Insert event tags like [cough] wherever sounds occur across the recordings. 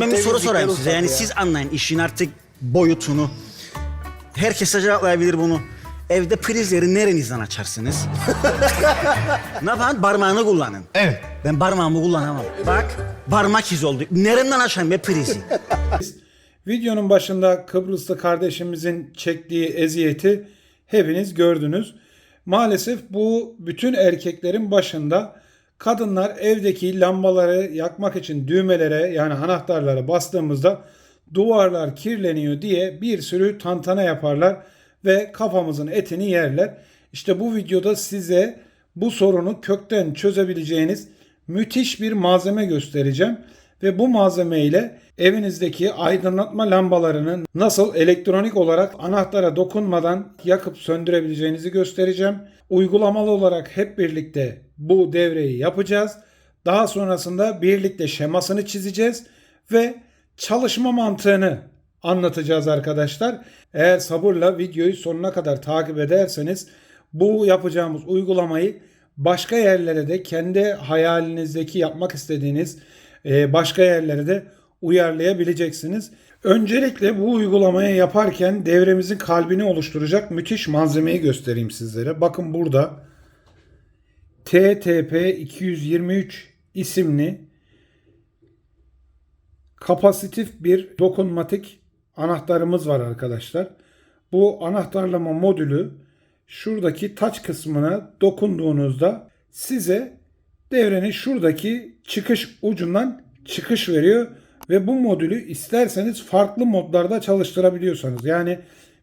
Ben bir soru sorayım size. Yani ya. siz anlayın işin artık boyutunu. Herkes de cevaplayabilir bunu. Evde prizleri nerenizden açarsınız? [laughs] ne yapın? Parmağını kullanın. Evet. Ben parmağımı kullanamam. Bak parmak izi oldu. Nereden açayım be prizi? Videonun başında Kıbrıslı kardeşimizin çektiği eziyeti hepiniz gördünüz. Maalesef bu bütün erkeklerin başında kadınlar evdeki lambaları yakmak için düğmelere yani anahtarlara bastığımızda duvarlar kirleniyor diye bir sürü tantana yaparlar ve kafamızın etini yerler. İşte bu videoda size bu sorunu kökten çözebileceğiniz müthiş bir malzeme göstereceğim ve bu malzeme ile evinizdeki aydınlatma lambalarını nasıl elektronik olarak anahtara dokunmadan yakıp söndürebileceğinizi göstereceğim. Uygulamalı olarak hep birlikte bu devreyi yapacağız. Daha sonrasında birlikte şemasını çizeceğiz ve çalışma mantığını anlatacağız arkadaşlar. Eğer sabırla videoyu sonuna kadar takip ederseniz bu yapacağımız uygulamayı başka yerlere de kendi hayalinizdeki yapmak istediğiniz e, başka yerlere de uyarlayabileceksiniz. Öncelikle bu uygulamayı yaparken devremizin kalbini oluşturacak müthiş malzemeyi göstereyim sizlere. Bakın burada TTP 223 isimli kapasitif bir dokunmatik anahtarımız var arkadaşlar. Bu anahtarlama modülü şuradaki taç kısmına dokunduğunuzda size devrenin şuradaki çıkış ucundan çıkış veriyor ve bu modülü isterseniz farklı modlarda çalıştırabiliyorsanız yani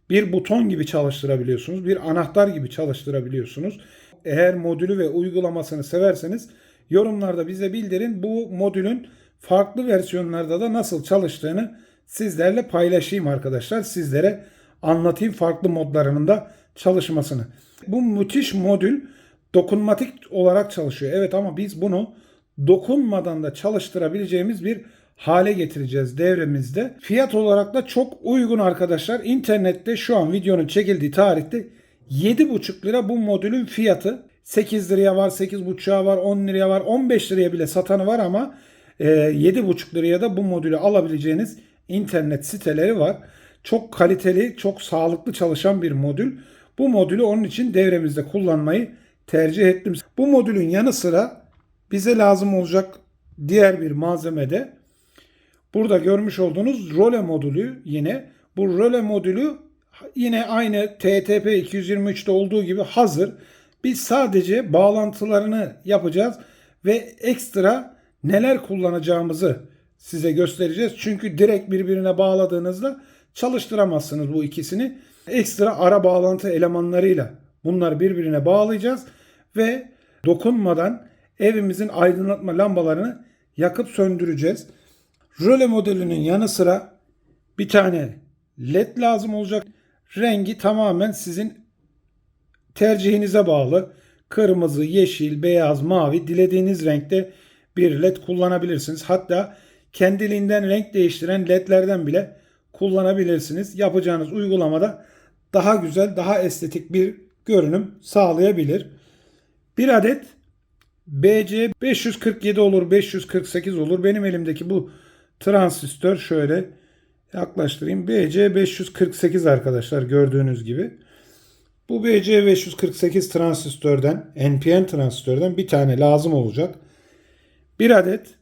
bir buton gibi çalıştırabiliyorsunuz, bir anahtar gibi çalıştırabiliyorsunuz. Eğer modülü ve uygulamasını severseniz yorumlarda bize bildirin. Bu modülün farklı versiyonlarda da nasıl çalıştığını sizlerle paylaşayım arkadaşlar. Sizlere anlatayım farklı modlarının da çalışmasını. Bu müthiş modül dokunmatik olarak çalışıyor. Evet ama biz bunu dokunmadan da çalıştırabileceğimiz bir hale getireceğiz devremizde. Fiyat olarak da çok uygun arkadaşlar. İnternette şu an videonun çekildiği tarihte 7,5 lira bu modülün fiyatı. 8 liraya var, 8,5'a var, 10 liraya var, 15 liraya bile satanı var ama e, 7,5 liraya da bu modülü alabileceğiniz internet siteleri var. Çok kaliteli, çok sağlıklı çalışan bir modül. Bu modülü onun için devremizde kullanmayı tercih ettim. Bu modülün yanı sıra bize lazım olacak diğer bir malzeme de burada görmüş olduğunuz role modülü yine. Bu role modülü yine aynı TTP 223'te olduğu gibi hazır. Biz sadece bağlantılarını yapacağız ve ekstra neler kullanacağımızı size göstereceğiz. Çünkü direkt birbirine bağladığınızda çalıştıramazsınız bu ikisini. Ekstra ara bağlantı elemanlarıyla bunları birbirine bağlayacağız ve dokunmadan evimizin aydınlatma lambalarını yakıp söndüreceğiz. Röle modelinin yanı sıra bir tane led lazım olacak. Rengi tamamen sizin tercihinize bağlı. Kırmızı, yeşil, beyaz, mavi dilediğiniz renkte bir led kullanabilirsiniz. Hatta kendiliğinden renk değiştiren ledlerden bile kullanabilirsiniz. Yapacağınız uygulamada daha güzel, daha estetik bir görünüm sağlayabilir. Bir adet BC 547 olur, 548 olur. Benim elimdeki bu transistör şöyle yaklaştırayım. BC 548 arkadaşlar gördüğünüz gibi. Bu BC 548 transistörden, NPN transistörden bir tane lazım olacak. Bir adet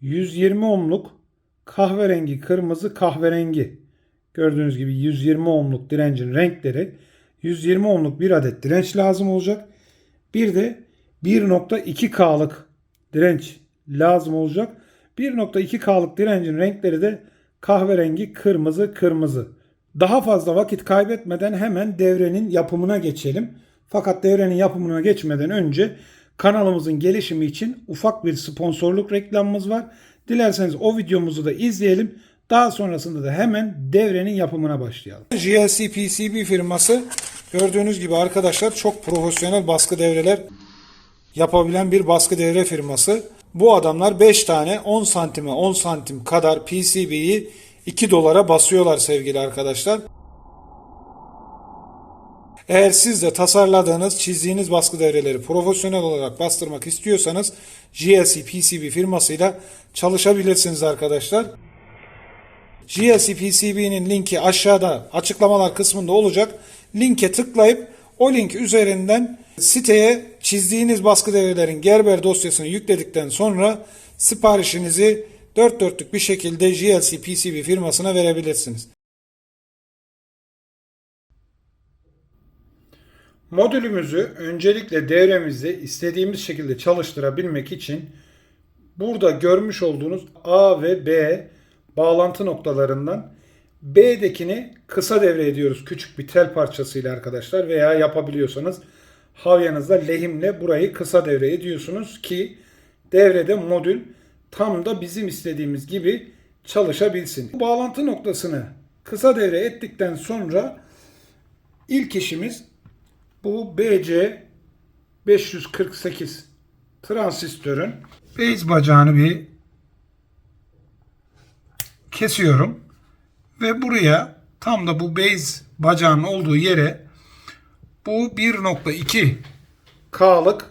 120 ohmluk kahverengi, kırmızı, kahverengi. Gördüğünüz gibi 120 ohmluk direncin renkleri 120 ohmluk bir adet direnç lazım olacak. Bir de 1.2K'lık direnç lazım olacak. 1.2K'lık direncin renkleri de kahverengi, kırmızı, kırmızı. Daha fazla vakit kaybetmeden hemen devrenin yapımına geçelim. Fakat devrenin yapımına geçmeden önce kanalımızın gelişimi için ufak bir sponsorluk reklamımız var. Dilerseniz o videomuzu da izleyelim. Daha sonrasında da hemen devrenin yapımına başlayalım. GLC PCB firması gördüğünüz gibi arkadaşlar çok profesyonel baskı devreler yapabilen bir baskı devre firması. Bu adamlar 5 tane 10 santime 10 santim kadar PCB'yi 2 dolara basıyorlar sevgili arkadaşlar. Eğer siz de tasarladığınız, çizdiğiniz baskı devreleri profesyonel olarak bastırmak istiyorsanız GLC PCB firmasıyla çalışabilirsiniz arkadaşlar. GLC PCB'nin linki aşağıda açıklamalar kısmında olacak. Linke tıklayıp o link üzerinden siteye çizdiğiniz baskı devrelerin Gerber dosyasını yükledikten sonra siparişinizi dört dörtlük bir şekilde GLC PCB firmasına verebilirsiniz. Modülümüzü öncelikle devremizde istediğimiz şekilde çalıştırabilmek için burada görmüş olduğunuz A ve B bağlantı noktalarından B'dekini kısa devre ediyoruz küçük bir tel parçasıyla arkadaşlar veya yapabiliyorsanız havyanızda lehimle burayı kısa devre ediyorsunuz ki devrede modül tam da bizim istediğimiz gibi çalışabilsin. Bu bağlantı noktasını kısa devre ettikten sonra ilk işimiz bu BC 548 transistörün base bacağını bir kesiyorum ve buraya tam da bu base bacağının olduğu yere bu 1.2 K'lık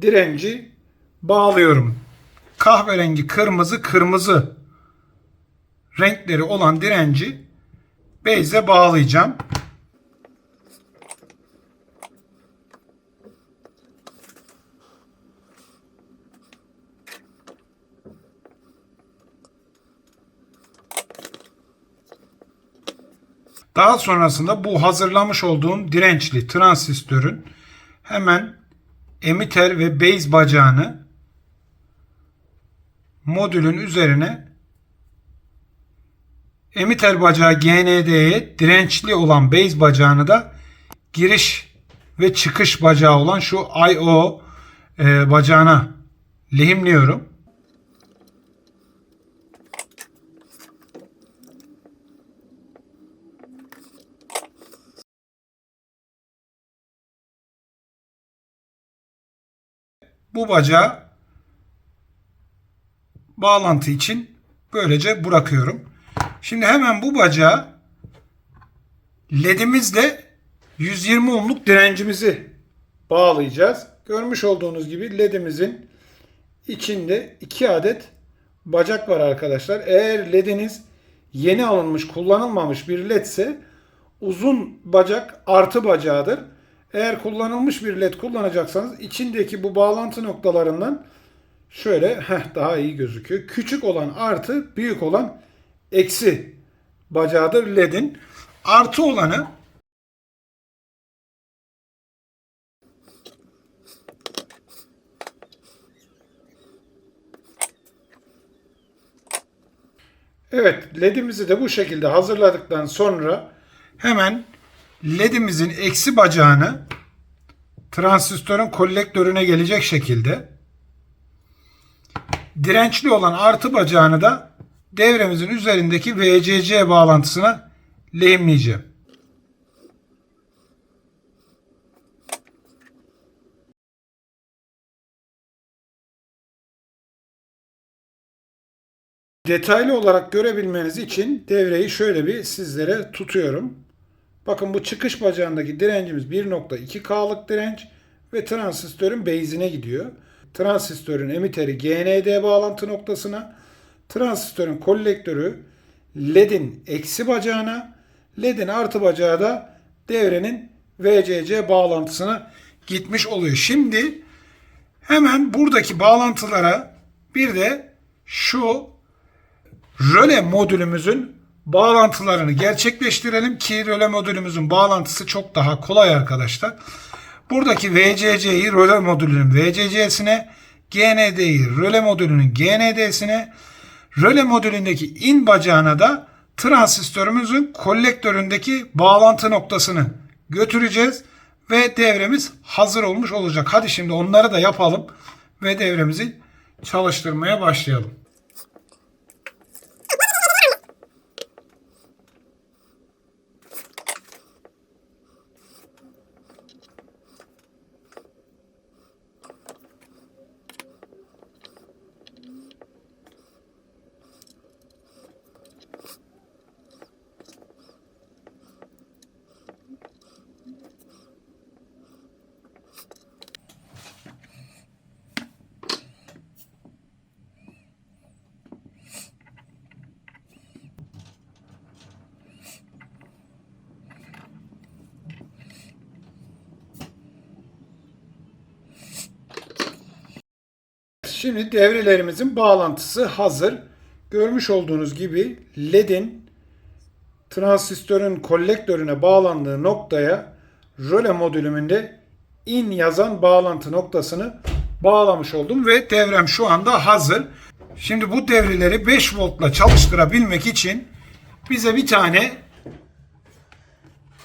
direnci bağlıyorum. Kahverengi, kırmızı, kırmızı renkleri olan direnci base'e bağlayacağım. Daha sonrasında bu hazırlamış olduğum dirençli transistörün hemen emitter ve base bacağını modülün üzerine emitter bacağı GND'ye dirençli olan base bacağını da giriş ve çıkış bacağı olan şu I.O. e, bacağına lehimliyorum. Bu bacağı bağlantı için böylece bırakıyorum. Şimdi hemen bu bacağı ledimizle 120 ohmluk direncimizi bağlayacağız. Görmüş olduğunuz gibi ledimizin içinde 2 adet bacak var arkadaşlar. Eğer lediniz yeni alınmış, kullanılmamış bir ledse uzun bacak artı bacağıdır. Eğer kullanılmış bir led kullanacaksanız içindeki bu bağlantı noktalarından şöyle heh, daha iyi gözüküyor. Küçük olan artı, büyük olan eksi bacağıdır ledin. Artı olanı Evet, ledimizi de bu şekilde hazırladıktan sonra hemen ledimizin eksi bacağını transistörün kolektörüne gelecek şekilde dirençli olan artı bacağını da devremizin üzerindeki VCC bağlantısına lehimleyeceğim. Detaylı olarak görebilmeniz için devreyi şöyle bir sizlere tutuyorum. Bakın bu çıkış bacağındaki direncimiz 1.2K'lık direnç ve transistörün base'ine gidiyor. Transistörün emitteri GND bağlantı noktasına, transistörün kolektörü LED'in eksi bacağına, LED'in artı bacağı da devrenin VCC bağlantısına gitmiş oluyor. Şimdi hemen buradaki bağlantılara bir de şu röle modülümüzün bağlantılarını gerçekleştirelim ki röle modülümüzün bağlantısı çok daha kolay arkadaşlar. Buradaki VCC'yi röle modülünün VCC'sine, GND'yi röle modülünün GND'sine, röle modülündeki in bacağına da transistörümüzün kolektöründeki bağlantı noktasını götüreceğiz ve devremiz hazır olmuş olacak. Hadi şimdi onları da yapalım ve devremizi çalıştırmaya başlayalım. Şimdi devrelerimizin bağlantısı hazır. Görmüş olduğunuz gibi LED'in transistörün kolektörüne bağlandığı noktaya röle modülümünde in yazan bağlantı noktasını bağlamış oldum ve devrem şu anda hazır. Şimdi bu devreleri 5 voltla çalıştırabilmek için bize bir tane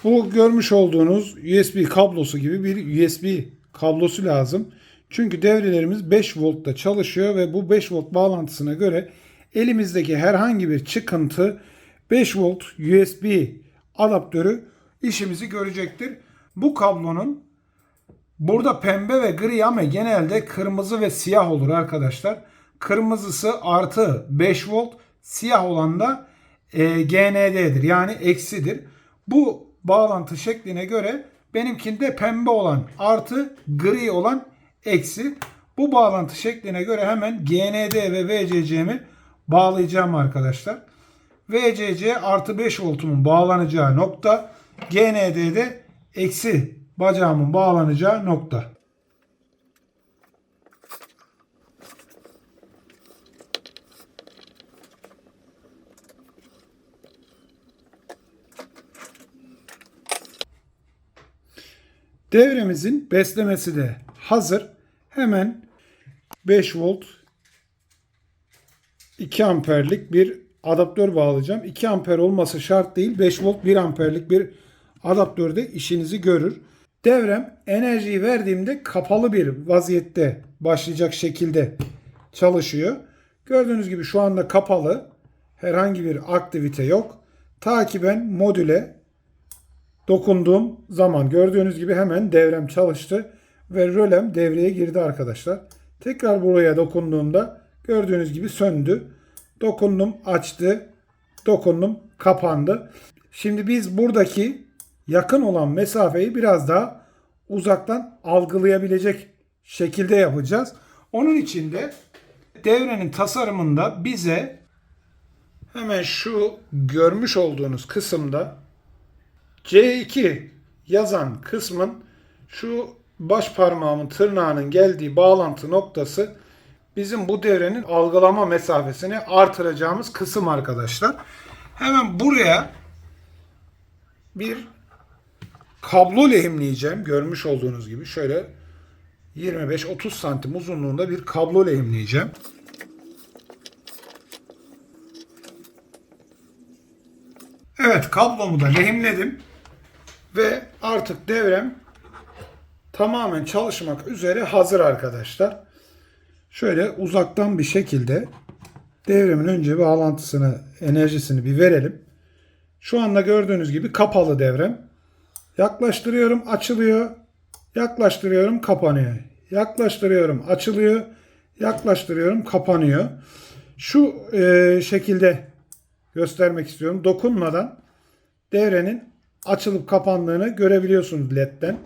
bu görmüş olduğunuz USB kablosu gibi bir USB kablosu lazım. Çünkü devrelerimiz 5 voltta çalışıyor ve bu 5 volt bağlantısına göre elimizdeki herhangi bir çıkıntı 5 volt USB adaptörü işimizi görecektir. Bu kablonun burada pembe ve gri ama genelde kırmızı ve siyah olur arkadaşlar. Kırmızısı artı 5 volt, siyah olan da e, GND'dir yani eksidir. Bu bağlantı şekline göre benimkinde pembe olan artı gri olan eksi. Bu bağlantı şekline göre hemen GND ve VCC'mi bağlayacağım arkadaşlar. VCC artı 5 voltumun bağlanacağı nokta. GND'de eksi bacağımın bağlanacağı nokta. Devremizin beslemesi de hazır. Hemen 5 volt 2 amperlik bir adaptör bağlayacağım. 2 amper olması şart değil. 5 volt 1 amperlik bir adaptör de işinizi görür. Devrem enerjiyi verdiğimde kapalı bir vaziyette başlayacak şekilde çalışıyor. Gördüğünüz gibi şu anda kapalı. Herhangi bir aktivite yok. Ta ki ben modüle dokunduğum zaman gördüğünüz gibi hemen devrem çalıştı ve rölem devreye girdi arkadaşlar. Tekrar buraya dokunduğumda gördüğünüz gibi söndü. Dokundum açtı. Dokundum kapandı. Şimdi biz buradaki yakın olan mesafeyi biraz daha uzaktan algılayabilecek şekilde yapacağız. Onun için de devrenin tasarımında bize hemen şu görmüş olduğunuz kısımda C2 yazan kısmın şu baş parmağımın tırnağının geldiği bağlantı noktası bizim bu devrenin algılama mesafesini artıracağımız kısım arkadaşlar. Hemen buraya bir kablo lehimleyeceğim. Görmüş olduğunuz gibi şöyle 25-30 santim uzunluğunda bir kablo lehimleyeceğim. Evet kablomu da lehimledim. Ve artık devrem tamamen çalışmak üzere hazır arkadaşlar. Şöyle uzaktan bir şekilde devremin önce bağlantısını, enerjisini bir verelim. Şu anda gördüğünüz gibi kapalı devrem. Yaklaştırıyorum, açılıyor. Yaklaştırıyorum, kapanıyor. Yaklaştırıyorum, açılıyor. Yaklaştırıyorum, kapanıyor. Şu e, şekilde göstermek istiyorum. Dokunmadan devrenin açılıp kapandığını görebiliyorsunuz LED'den.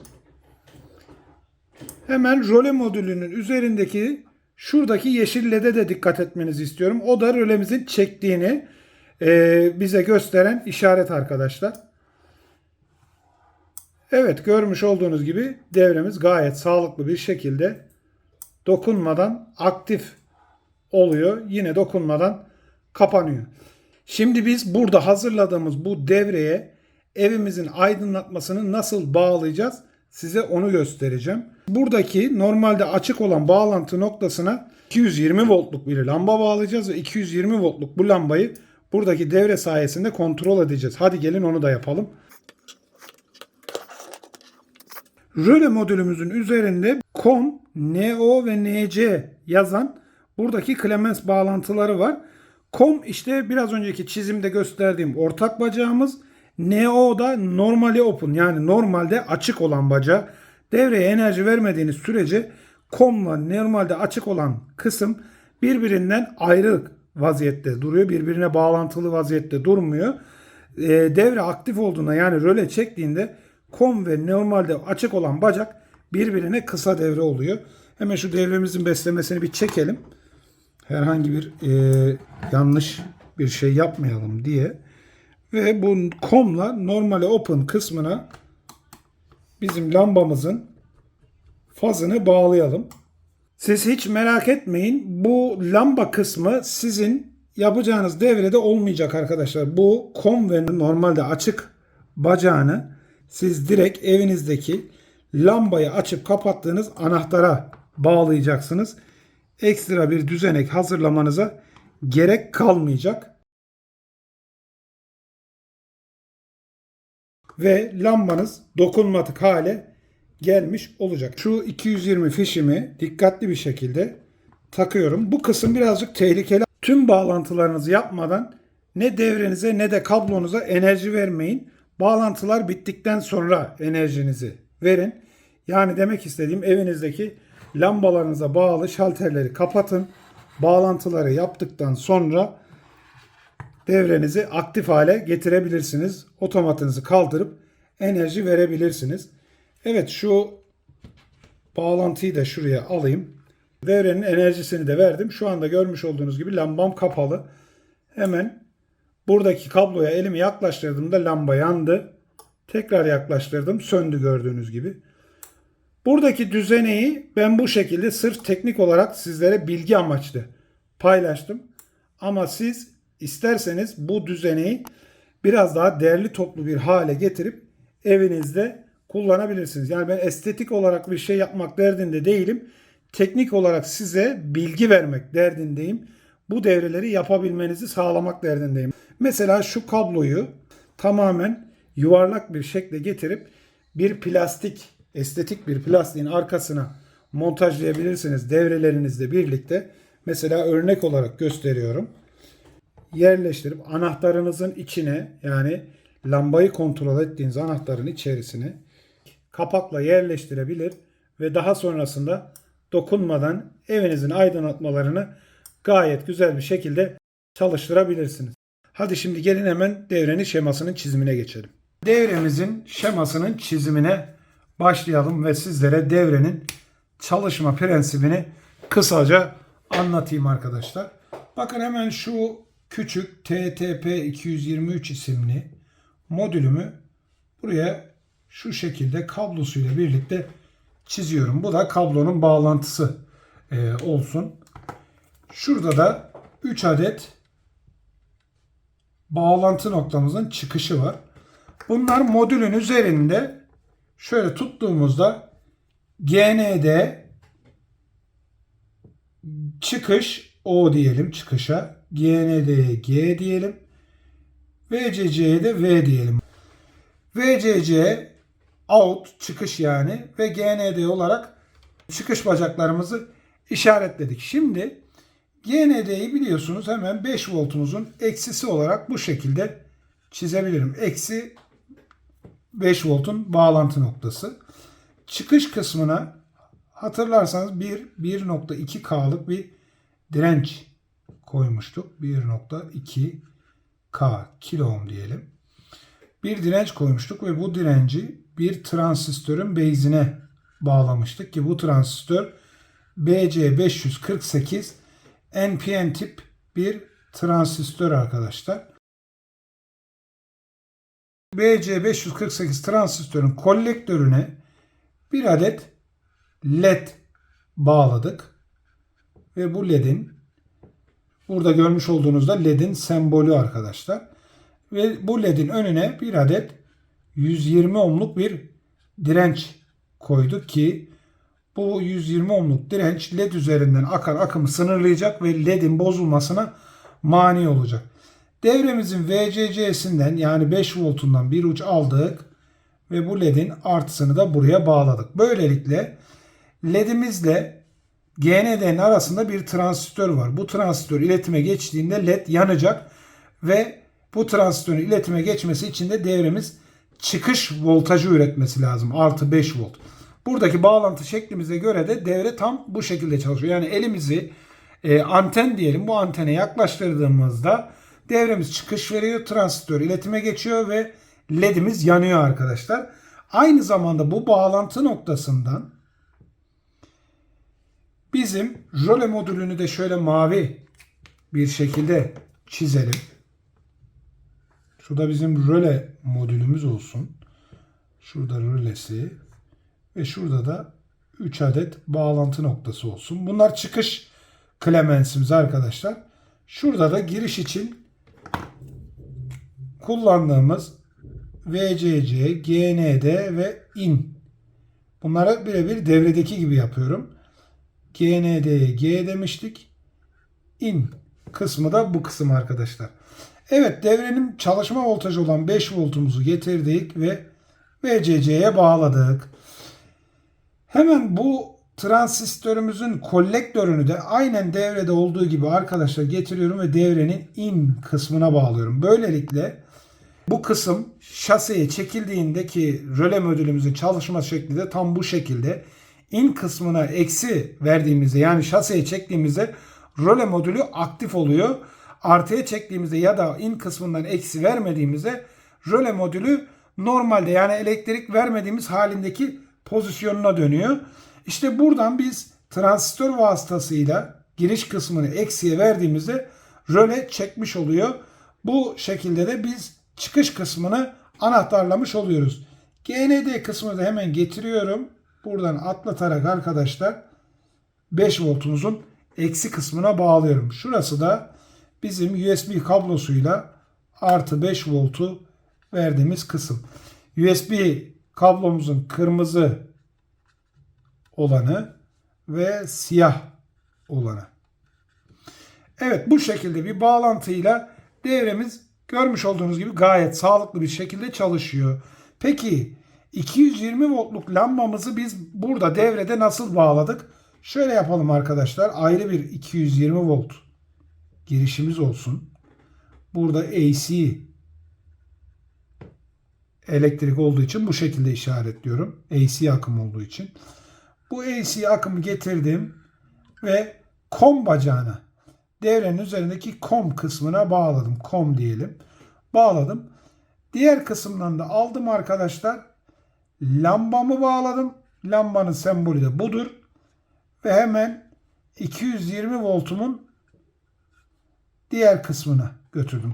Hemen röle modülünün üzerindeki şuradaki yeşil LED'e de dikkat etmenizi istiyorum. O da rölemizin çektiğini e, bize gösteren işaret arkadaşlar. Evet görmüş olduğunuz gibi devremiz gayet sağlıklı bir şekilde dokunmadan aktif oluyor. Yine dokunmadan kapanıyor. Şimdi biz burada hazırladığımız bu devreye evimizin aydınlatmasını nasıl bağlayacağız? Size onu göstereceğim. Buradaki normalde açık olan bağlantı noktasına 220 voltluk bir lamba bağlayacağız ve 220 voltluk bu lambayı buradaki devre sayesinde kontrol edeceğiz. Hadi gelin onu da yapalım. Röle modülümüzün üzerinde COM, NO ve NC yazan buradaki Clemens bağlantıları var. COM işte biraz önceki çizimde gösterdiğim ortak bacağımız. NO da normali open yani normalde açık olan bacağı. Devreye enerji vermediğiniz sürece COM'la normalde açık olan kısım birbirinden ayrı vaziyette duruyor. Birbirine bağlantılı vaziyette durmuyor. E, devre aktif olduğunda yani röle çektiğinde kom ve normalde açık olan bacak birbirine kısa devre oluyor. Hemen şu devremizin beslemesini bir çekelim. Herhangi bir e, yanlış bir şey yapmayalım diye. Ve bu komla normale open kısmına bizim lambamızın fazını bağlayalım. Siz hiç merak etmeyin. Bu lamba kısmı sizin yapacağınız devrede olmayacak arkadaşlar. Bu kom ve normalde açık bacağını siz direkt evinizdeki lambayı açıp kapattığınız anahtara bağlayacaksınız. Ekstra bir düzenek hazırlamanıza gerek kalmayacak. Ve lambanız dokunmatik hale gelmiş olacak. Şu 220 fişimi dikkatli bir şekilde takıyorum. Bu kısım birazcık tehlikeli. Tüm bağlantılarınızı yapmadan ne devrenize ne de kablonuza enerji vermeyin. Bağlantılar bittikten sonra enerjinizi verin. Yani demek istediğim evinizdeki lambalarınıza bağlı şalterleri kapatın. Bağlantıları yaptıktan sonra devrenizi aktif hale getirebilirsiniz. Otomatınızı kaldırıp enerji verebilirsiniz. Evet şu bağlantıyı da şuraya alayım. Devrenin enerjisini de verdim. Şu anda görmüş olduğunuz gibi lambam kapalı. Hemen buradaki kabloya elimi yaklaştırdığımda lamba yandı. Tekrar yaklaştırdım. Söndü gördüğünüz gibi. Buradaki düzeneyi ben bu şekilde sırf teknik olarak sizlere bilgi amaçlı paylaştım. Ama siz isterseniz bu düzeneyi biraz daha değerli toplu bir hale getirip evinizde kullanabilirsiniz. Yani ben estetik olarak bir şey yapmak derdinde değilim. Teknik olarak size bilgi vermek derdindeyim. Bu devreleri yapabilmenizi sağlamak derdindeyim. Mesela şu kabloyu tamamen yuvarlak bir şekle getirip bir plastik, estetik bir plastiğin arkasına montajlayabilirsiniz devrelerinizle birlikte. Mesela örnek olarak gösteriyorum. Yerleştirip anahtarınızın içine yani lambayı kontrol ettiğiniz anahtarın içerisine kapakla yerleştirebilir ve daha sonrasında dokunmadan evinizin aydınlatmalarını gayet güzel bir şekilde çalıştırabilirsiniz. Hadi şimdi gelin hemen devrenin şemasının çizimine geçelim. Devremizin şemasının çizimine başlayalım ve sizlere devrenin çalışma prensibini kısaca anlatayım arkadaşlar. Bakın hemen şu küçük TTP223 isimli modülümü buraya şu şekilde kablosuyla birlikte çiziyorum. Bu da kablonun bağlantısı e, olsun. Şurada da 3 adet bağlantı noktamızın çıkışı var. Bunlar modülün üzerinde şöyle tuttuğumuzda GND çıkış O diyelim çıkışa. GND'ye G diyelim. VCC'ye de V diyelim. VCC out çıkış yani ve GND olarak çıkış bacaklarımızı işaretledik. Şimdi GND'yi biliyorsunuz hemen 5 voltumuzun eksisi olarak bu şekilde çizebilirim. Eksi 5 voltun bağlantı noktası. Çıkış kısmına hatırlarsanız 1 1.2K'lık bir direnç koymuştuk. 1.2 K kilo ohm diyelim. Bir direnç koymuştuk ve bu direnci bir transistörün base'ine bağlamıştık ki bu transistör BC548 NPN tip bir transistör arkadaşlar. BC548 transistörün kolektörüne bir adet LED bağladık. Ve bu LED'in burada görmüş olduğunuzda LED'in sembolü arkadaşlar. Ve bu LED'in önüne bir adet 120 ohmluk bir direnç koyduk ki bu 120 ohmluk direnç LED üzerinden akan akımı sınırlayacak ve LED'in bozulmasına mani olacak. Devremizin VCC'sinden yani 5 voltundan bir uç aldık ve bu LED'in artısını da buraya bağladık. Böylelikle LED'imizle GND'nin arasında bir transistör var. Bu transistör iletime geçtiğinde LED yanacak ve bu transistörün iletime geçmesi için de devremiz çıkış voltajı üretmesi lazım. Artı 5 volt. Buradaki bağlantı şeklimize göre de devre tam bu şekilde çalışıyor. Yani elimizi e, anten diyelim bu antene yaklaştırdığımızda devremiz çıkış veriyor. Transistör iletime geçiyor ve ledimiz yanıyor arkadaşlar. Aynı zamanda bu bağlantı noktasından bizim röle modülünü de şöyle mavi bir şekilde çizelim. Şurada bizim röle modülümüz olsun. Şurada rölesi ve şurada da 3 adet bağlantı noktası olsun. Bunlar çıkış klemensimiz arkadaşlar. Şurada da giriş için kullandığımız VCC, GND ve IN. Bunları birebir devredeki gibi yapıyorum. GND'ye G demiştik. IN kısmı da bu kısım arkadaşlar. Evet devrenin çalışma voltajı olan 5 voltumuzu getirdik ve VCC'ye bağladık. Hemen bu transistörümüzün kolektörünü de aynen devrede olduğu gibi arkadaşlar getiriyorum ve devrenin in kısmına bağlıyorum. Böylelikle bu kısım şaseye çekildiğinde ki röle modülümüzün çalışma şekli de tam bu şekilde. In kısmına eksi verdiğimizde yani şaseye çektiğimizde röle modülü aktif oluyor. Artıya çektiğimizde ya da in kısmından eksi vermediğimizde röle modülü normalde yani elektrik vermediğimiz halindeki pozisyonuna dönüyor. İşte buradan biz transistör vasıtasıyla giriş kısmını eksiye verdiğimizde röle çekmiş oluyor. Bu şekilde de biz çıkış kısmını anahtarlamış oluyoruz. GND kısmını da hemen getiriyorum. Buradan atlatarak arkadaşlar 5 voltumuzun eksi kısmına bağlıyorum. Şurası da bizim USB kablosuyla artı 5 voltu verdiğimiz kısım. USB kablomuzun kırmızı olanı ve siyah olanı. Evet bu şekilde bir bağlantıyla devremiz görmüş olduğunuz gibi gayet sağlıklı bir şekilde çalışıyor. Peki 220 voltluk lambamızı biz burada devrede nasıl bağladık? Şöyle yapalım arkadaşlar. Ayrı bir 220 volt girişimiz olsun. Burada AC elektrik olduğu için bu şekilde işaretliyorum. AC akım olduğu için. Bu AC akımı getirdim ve COM bacağına devrenin üzerindeki COM kısmına bağladım. COM diyelim. Bağladım. Diğer kısımdan da aldım arkadaşlar. Lambamı bağladım. Lambanın sembolü de budur. Ve hemen 220 voltumun diğer kısmına götürdüm.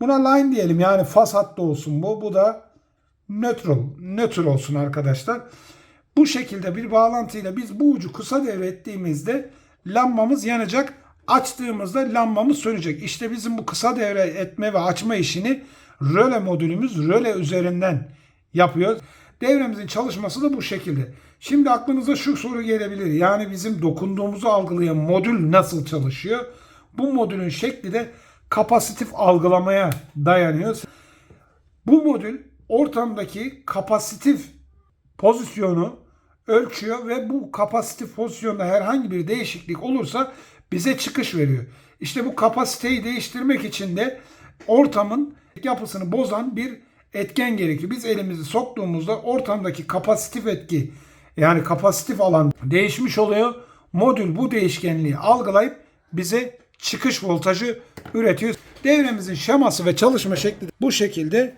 Buna line diyelim yani faz hattı olsun bu. Bu da nötr, nötr olsun arkadaşlar. Bu şekilde bir bağlantıyla biz bu ucu kısa devre ettiğimizde lambamız yanacak. Açtığımızda lambamız sönecek. İşte bizim bu kısa devre etme ve açma işini röle modülümüz röle üzerinden yapıyor. Devremizin çalışması da bu şekilde. Şimdi aklınıza şu soru gelebilir. Yani bizim dokunduğumuzu algılayan modül nasıl çalışıyor? Bu modülün şekli de kapasitif algılamaya dayanıyor. Bu modül ortamdaki kapasitif pozisyonu ölçüyor ve bu kapasitif pozisyonda herhangi bir değişiklik olursa bize çıkış veriyor. İşte bu kapasiteyi değiştirmek için de ortamın yapısını bozan bir etken gerekiyor. Biz elimizi soktuğumuzda ortamdaki kapasitif etki yani kapasitif alan değişmiş oluyor. Modül bu değişkenliği algılayıp bize çıkış voltajı üretiyor. Devremizin şeması ve çalışma şekli bu şekilde.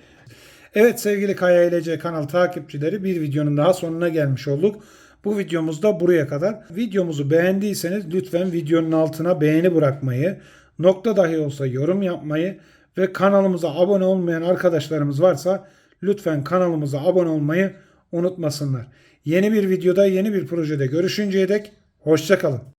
Evet sevgili Kaya İlece kanal takipçileri bir videonun daha sonuna gelmiş olduk. Bu videomuz da buraya kadar. Videomuzu beğendiyseniz lütfen videonun altına beğeni bırakmayı, nokta dahi olsa yorum yapmayı ve kanalımıza abone olmayan arkadaşlarımız varsa lütfen kanalımıza abone olmayı unutmasınlar. Yeni bir videoda yeni bir projede görüşünceye dek hoşçakalın.